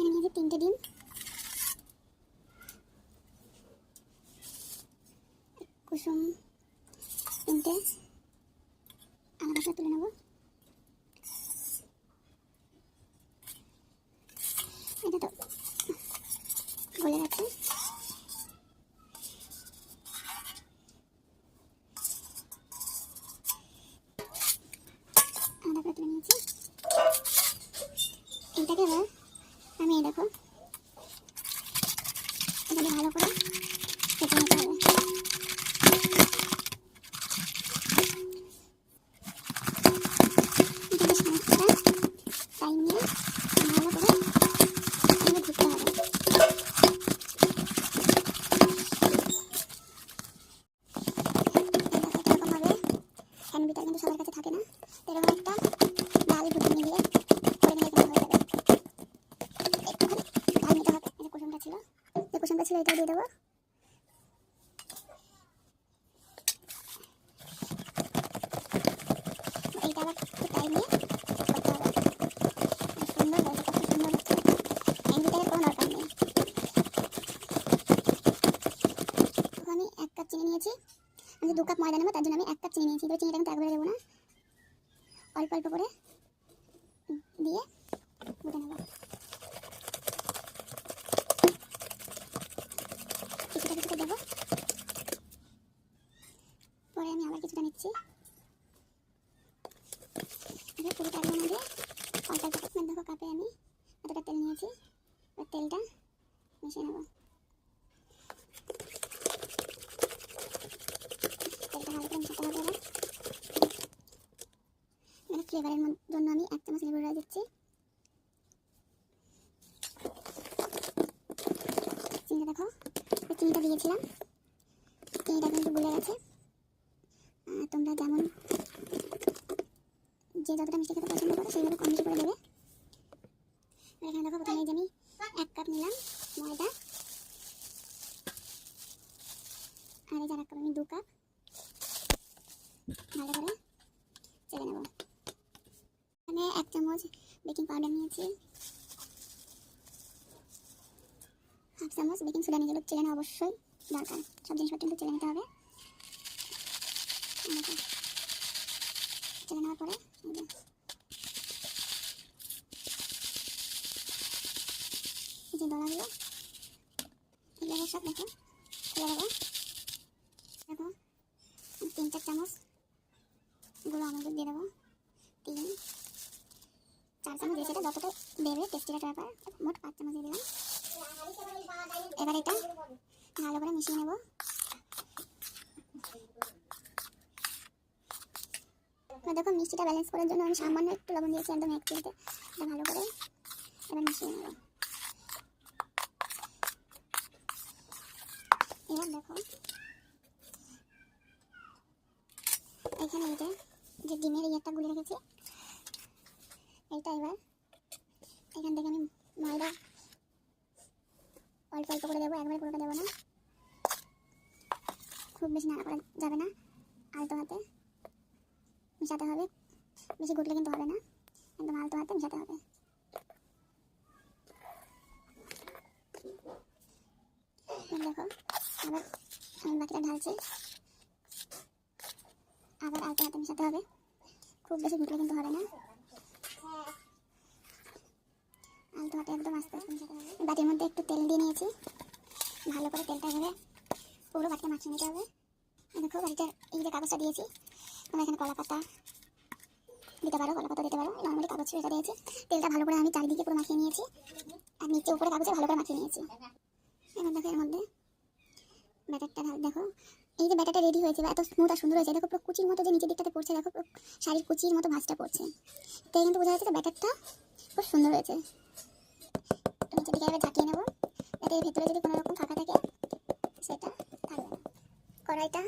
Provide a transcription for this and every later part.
এখানে নিয়েছি তিনটে ডিম। কুসুম তিনটে। আলাদা করে তুলে নেব। এটা তো Merhaba. কুসুমটা ছিল এটাও দিয়ে দেবো। নিয়ে আমি চিনি দু কাপ ময়দা নেব, তার জন্য আমি এক কাপ চিনি নিয়েছি। তো চিনিটা একবারে দেবো না। অল্প অল্প করে দিয়ে গুটে নেব। কিছুটা কিছুটা দেবো পরে আমি আবার কিছুটা নিচ্ছি আগে পুরোটা একদম আগে অল্প দেখো কাপে আমি এতটা তেল নিয়েছি এবার তেলটা মিশিয়ে নেব তেলটা ভালো করে মিশাতে হবে এবার ফ্লেভারের জন্য আমি এক চামচ লেবুর রস দিচ্ছি চিনিটা দেখো দিয়েছিলাম চিনিটা কিন্তু গুলে গেছে। তোমরা যেমন যে যতটা মিষ্টি খেতে পছন্দ করো, সেইভাবে কম বেশি করে দেবে। এখানে দেখো প্রথমে আমি এক কাপ নিলাম ময়দা। আর যে এক কাপ আমি দু কাপ ভালো করে চেলে নেব। এখানে এক চামচ বেকিং পাউডার নিয়েছি। হাফ চামচ বেকিং সোডা নিয়ে চেলে নেওয়া অবশ্যই দরকার। সব জিনিসপত্র কিন্তু চেলে নিতে হবে। চেলে নেওয়ার পরে যে দলাগুলো, এগুলো সব দেখো খুলে দেবো। দেখো, তিন চার চামচ গুঁড়ো আমলদুধ দিয়ে দেবো। তিন, চার চামচ দিয়ে সেটা যতটা দেবে টেস্টির একটা ব্যাপার মোট পাঁচ চামচ দিয়ে দিলাম। এবার এটা ভালো করে মিশিয়ে নেব। দেখো মিষ্টিটা ব্যালেন্স করার জন্য আমি সামান্য একটু লবণ দিয়েছি, একদম এক চিলতে এটা ভালো করে এবার মিশিয়ে নেব। এবার দেখো এখানে এই যে ডিমের একটা গুলে রেখেছি, এইটা এবার এখান থেকে আমি ময়দা অল্প অল্প করে দেবো, একবারে পুরোটা দেবো না। খুব বেশি নাড়া করা যাবে না, আলতো হাতে। মিশাতে হবে, বেশি গুটলে কিন্তু হবে না। একদম আলতো হাতে মিশাতে হবে। দেখো আবার আমি বাকিটা ঢালছি। আবার আলতো হাতে মিশাতে হবে। খুব বেশি ঘুটলে কিন্তু হবে না। আলতো হাতে একদম আস্তে আস্তে বাটির মধ্যে একটু তেল দিয়ে নিয়েছি। ভালো করে তেলটা এভাবে পুরো বাটিটা মাখিয়ে নিতে হবে। দেখো বাটিটার এই যে কাগজটা দিয়েছি, তোমরা এখানে কলা পাতা দিতে পারো কলা পাতা দিতে পারো। নর্মালি কাগজ এটা দিয়েছি। তেলটা ভালো করে আমি চারিদিকে পুরো মাখিয়ে নিয়েছি। আর নিচে উপরে কাগজে ভালো করে মাখিয়ে নিয়েছি। এবার দেখো এর মধ্যে ব্যাটারটা দেখো। এই যে ব্যাটারটা রেডি হয়েছে এত স্মুথ আর সুন্দর হয়েছে, দেখো পুরো কুচির মতো যে নিচের দিকটাতে পড়ছে, দেখো পুরো শাড়ির কুচির মতো ভাঁজটা পড়ছে। তাই কিন্তু বোঝা যাচ্ছে যে ব্যাটারটা খুব সুন্দর হয়েছে। এবার ঝাঁকিয়ে নেব। যাতে এর ভেতরে যদি কোনো রকম ফাঁকা থাকে, সেটা থাকবে না। কড়াইটা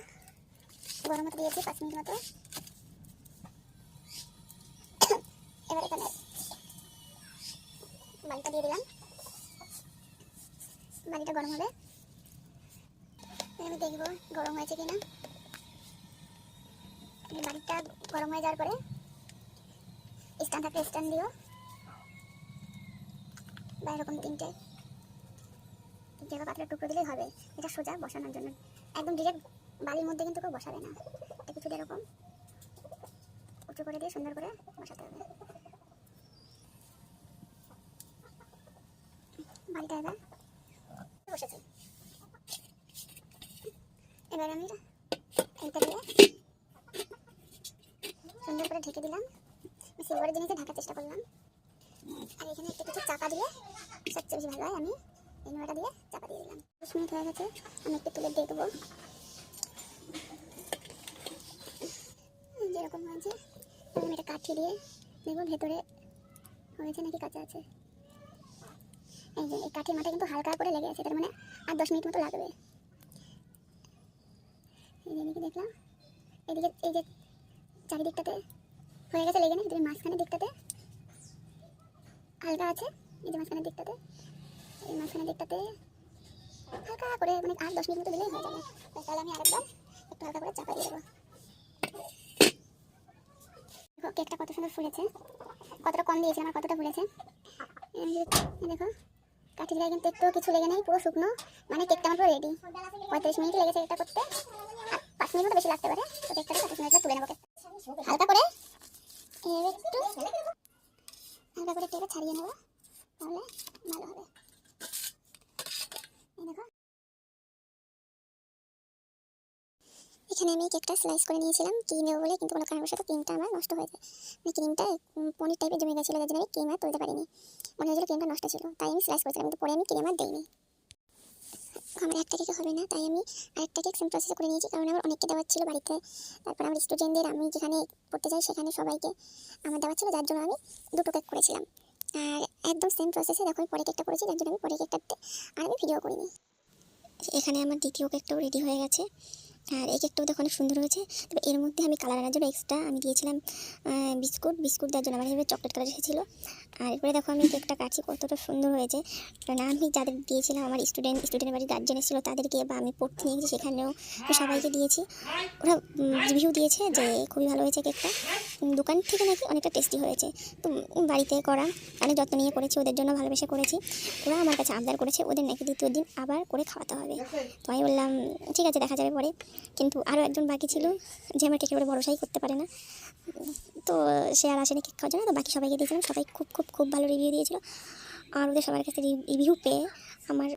গরম হতে দিয়েছি পাঁচ মিনিট মতো। এবার এখানে বালিটা দিয়ে দিলাম। বালিটা গরম হবে। আমি দেখব গরম হয়েছে কিনা। বালিটা গরম হয়ে যাওয়ার পরে স্ট্যান্ড থাকলে স্ট্যান্ড দিও। বা এরকম তিনটে বা পাতলা টুকরো দিলেই হবে। এটা সোজা বসানোর জন্য। একদম ডিরেক্ট বালির মধ্যে কিন্তু কেউ বসাবে না। এটা কিছুটা এরকম উঁচু করে দিয়ে সুন্দর করে বসাতে হবে। বালিটা এবার এবার আমি এইটা দিয়ে সুন্দর করে ঢেকে দিলাম। সিলভারের জিনিসে ঢাকার চেষ্টা করলাম। আর এখানে একটা কিছু চাকা দিয়ে সবচেয়ে বেশি ভালো হয়, আমি এই নোড়াটা দিয়ে চাপা দিয়ে দিলাম। দশ মিনিট হয়ে গেছে, আমি একটু তুলে দিয়ে দেবো। যেরকম হয়েছে, আমি এটা কাঠি দিয়ে দেখব ভেতরে হয়েছে নাকি কাঁচা আছে? এই যে, এই কাঠির মাথা কিন্তু হালকা করে লেগে আছে, তার মানে আর দশ মিনিট মতো লাগবে। এদিকে দেখলাম, এদিকে, এই যে চারিদিকটাতে হয়ে গেছে লেগে নেই তুমি মাঝখানের দিকটাতে হালকা আছে। এই যে মাঝখানের দিকটাতে, এই মাঝখানের দিকটাতে হালকা করে মানে আর দশ মিনিট মতো দিলেই হয়ে যাবে। তাহলে আমি আরেকবার একটু হালকা করে চাপা দিয়ে দেবো। দেখো, কেকটা কত সুন্দর ফুলেছে। কতটা কম দিয়েছিলাম আর কতটা ফুলেছে। দেখো, কাঠি দিয়ে কিন্তু একটু কিছু লেগে নেই, পুরো শুকনো। মানে কেকটা আমার পুরো রেডি পঁয়তাল্লিশ মিনিট লেগেছে এটা করতে। আর পাঁচ মিনিট মতো বেশি লাগতে পারে, তো কেকটা পঁচিশ মিনিট তুলে নেব হালকা করে একটু হালকা করে তেলে ছাড়িয়ে নেব। ভালো হবে। এখানে আমি কেকটা স্লাইস করে নিয়েছিলাম ক্রিম দেবো বলে, কিন্তু কোনো কারণবশত ক্রিমটা আমার নষ্ট হয়ে মানে ক্রিমটা পনির টাইপের জমে গেছিল, যার জন্য আমি ক্রিম আর তুলতে পারিনি। মনে হয়েছিল ক্রিমটা নষ্ট ছিল, তাই আমি স্লাইস করেছিলাম, কিন্তু পরে আমি ক্রিম আর দিইনি। আমার একটা কেকে হবে না, তাই আমি আরেকটা কেক সেম প্রসেস করে নিয়েছি, কারণ আমার অনেককে দেওয়ার ছিল বাড়িতে। তারপর আমার স্টুডেন্টদের আমি যেখানে পড়তে যাই, সেখানে সবাইকে আমার দেওয়ার ছিল, যার জন্য আমি দুটো কেক করেছিলাম। আর একদম সেম প্রসেসে দেখো, আমি পরে কেকটা করেছি যার জন্য আমি পরে কেকটাতে আর আমি ভিডিও করিনি। এখানে আমার দ্বিতীয় কেকটাও রেডি হয়ে গেছে। আর এই কেকটাও দেখো অনেক সুন্দর হয়েছে। তবে এর মধ্যে আমি কালার আনার জন্য এক্সট্রা আমি দিয়েছিলাম বিস্কুট। বিস্কুট দেওয়ার জন্য আমার হিসেবে চকলেট কালার এসেছিল। আর এরপরে দেখো আমি কেকটা কাটছি, কতটা সুন্দর হয়েছে। না আমি যাদের দিয়েছিলাম, আমার স্টুডেন্ট স্টুডেন্টের বাড়ির গার্জেন এসেছিল, তাদেরকে বা আমি পড়তে নিয়ে গেছি, সেখানেও সবাইকে দিয়েছি। ওরা রিভিউ দিয়েছে যে খুবই ভালো হয়েছে কেকটা। দোকান থেকে নাকি অনেকটা টেস্টি হয়েছে। তো বাড়িতে করা অনেক যত্ন নিয়ে করেছি, ওদের জন্য ভালোবেসে করেছি। ওরা আমার কাছে আবদার করেছে, ওদের নাকি দ্বিতীয় দিন আবার করে খাওয়াতে হবে। তো আমি বললাম, ঠিক আছে, দেখা যাবে পরে। কিন্তু আরও একজন বাকি ছিল যে আমার উপরে ভরসাই করতে পারে না। তো সে আর আসেনি কেক খাওয়ার জন্য, তো বাকি সবাইকে দিয়েছিলাম। সবাই খুব খুব খুব ভালো রিভিউ দিয়েছিল। আর ওদের সবার কাছে রিভিউ পেয়ে আমার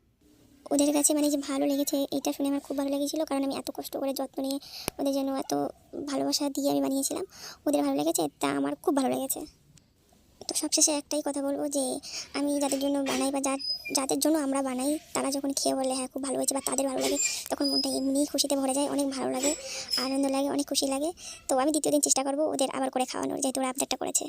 ওদের কাছে মানে যে ভালো লেগেছে এটা শুনে আমার খুব ভালো লেগেছিলো। কারণ আমি এত কষ্ট করে যত্ন নিয়ে ওদের জন্য এত ভালোবাসা দিয়ে আমি বানিয়েছিলাম, ওদের ভালো লেগেছে, তা আমার খুব ভালো লেগেছে। সবশেষে একটাই কথা বলব যে আমি যাদের জন্য বানাই বা যাদের জন্য আমরা বানাই, তারা যখন খেয়ে বলে হ্যাঁ খুব ভালো হয়েছে বা তাদের ভালো লাগে, তখন মনটা এমনিই খুশিতে ভরে যায়, অনেক ভালো লাগে, আনন্দ লাগে, অনেক খুশি লাগে। তো আমি দ্বিতীয় দিন চেষ্টা করব ওদের আবার করে খাওয়ানোর যেহেতু ওরা আবদারটা করেছে।